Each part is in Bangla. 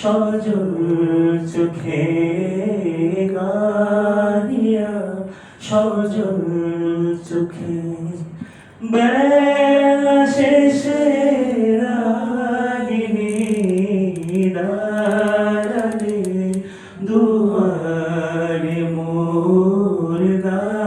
সজল চোখে গানিয়া সজল চোখে। বেলা শেষে রাগিনী দাঁড়ালে দুয়ারে মোর দাঁড়ালে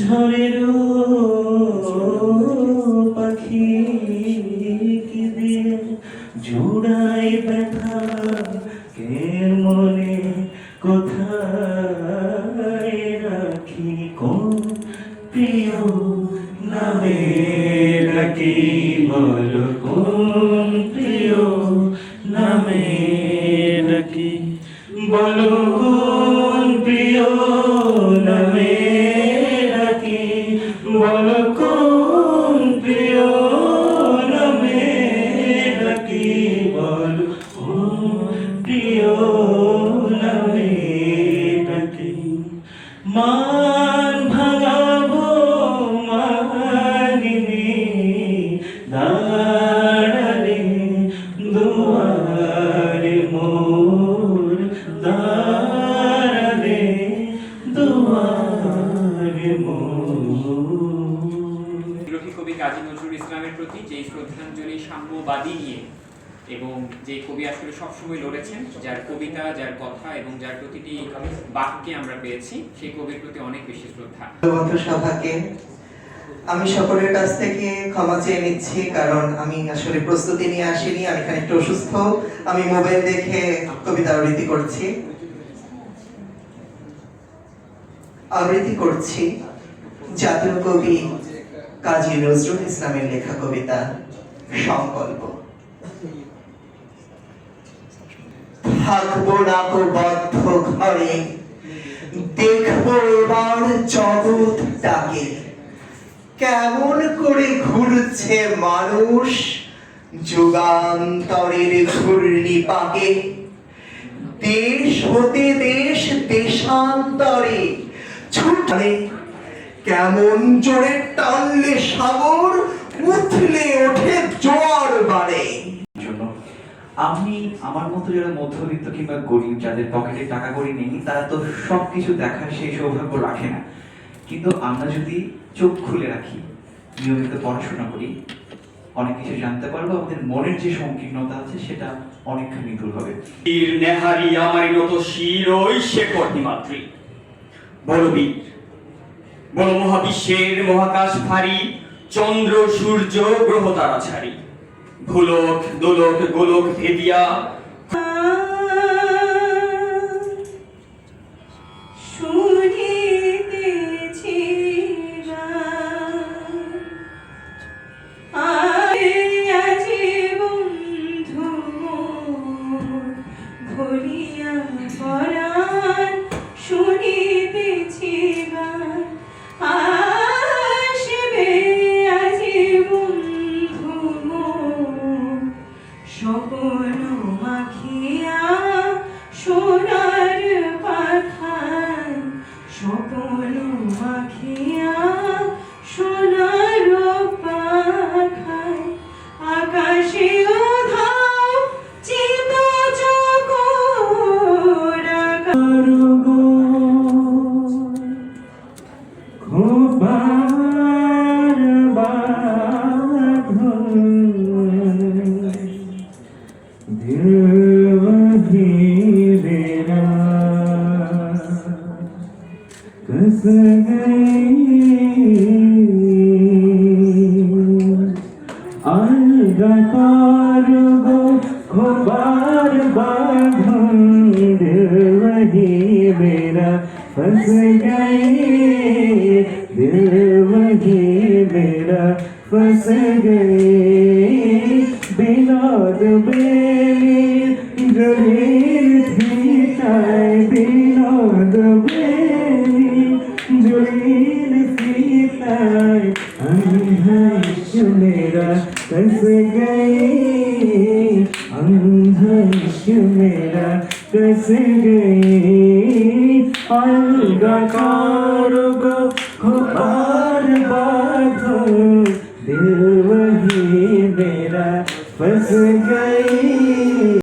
ঝড়ের পাখি কি দিয়ে জুড়াই ব্যথা কে মনে কোথায় রাখি? কোন প্রিয় নামে ডাকি বল, কোন মান ভাঙাবো মানিনি, দাঁড়ালে দুয়ারে মোর, দাঁড়ালে দুয়ারে মোর। কবি কাজী নজরুল ইসলামের প্রতি যে শ্রদ্ধাঞ্জলি সাম্যবাদী নিয়ে এবং যে কবি আসলে সবসময় লড়েছেন, যার কবিতা, যার কথা এবং যার প্রতিটি বাক্যে আমরা পেয়েছি, সেই কবির প্রতি অনেক বেশি শ্রদ্ধা। সভাকে আমি সকলের কাছ থেকে ক্ষমা চেয়ে নিচ্ছি, কারণ আমি আসলে প্রস্তুতি নিয়ে আসিনি, আমি এখানে একটু অসুস্থ, আমি মোবাইল দেখে কবিতা আবৃত্তি করছি। আবৃত্তি করছি জাতীয় কবি কাজী নজরুল ইসলামের লেখা কবিতা সংকল্প। থাকব না কো বদ্ধ ঘরে। দেখব এবার জগৎটাকে কেমন করে ঘুরছে মানুষ যুগান্তরের ঘূর্ণি পাকে। দেশ হতে দেশ, দেশান্তরে ছুটলে কেমন জোরে টানলে সাগর উঠলে ওঠে জন্য আমি আমার মতো যারা মধ্যবিত্ত কিংবা গরিব, যাদের পকেটে টাকা করি নেই, তারা তো সবকিছু দেখার সেই সৌভাগ্য রাখে না। কিন্তু আমরা যদি চোখ খুলে রাখি, নিয়মিত পড়াশোনা করি, অনেক কিছু জানতে পারব, আমাদের মনের যে সংকীর্ণতা আছে, সেটা অনেকখানি দূর হবে। বীর নেহারি আমারি নত শির ওই শেখর বল বীর, বল মহাবিশ্বের মহাকাশ ভারী, চন্দ্র, সূর্য, গ্রহ তারা ছাড়ি। ভুলক দোলক গোলক ভেদিয়া अलगतार वो खुबार बाधन दिल वही मेरा फंस गए दिल गए बिना बेली गले मेरा बस गई अंधश मेरा बस गई अंधकार को पार बाधो दिल वही मेरा बस गई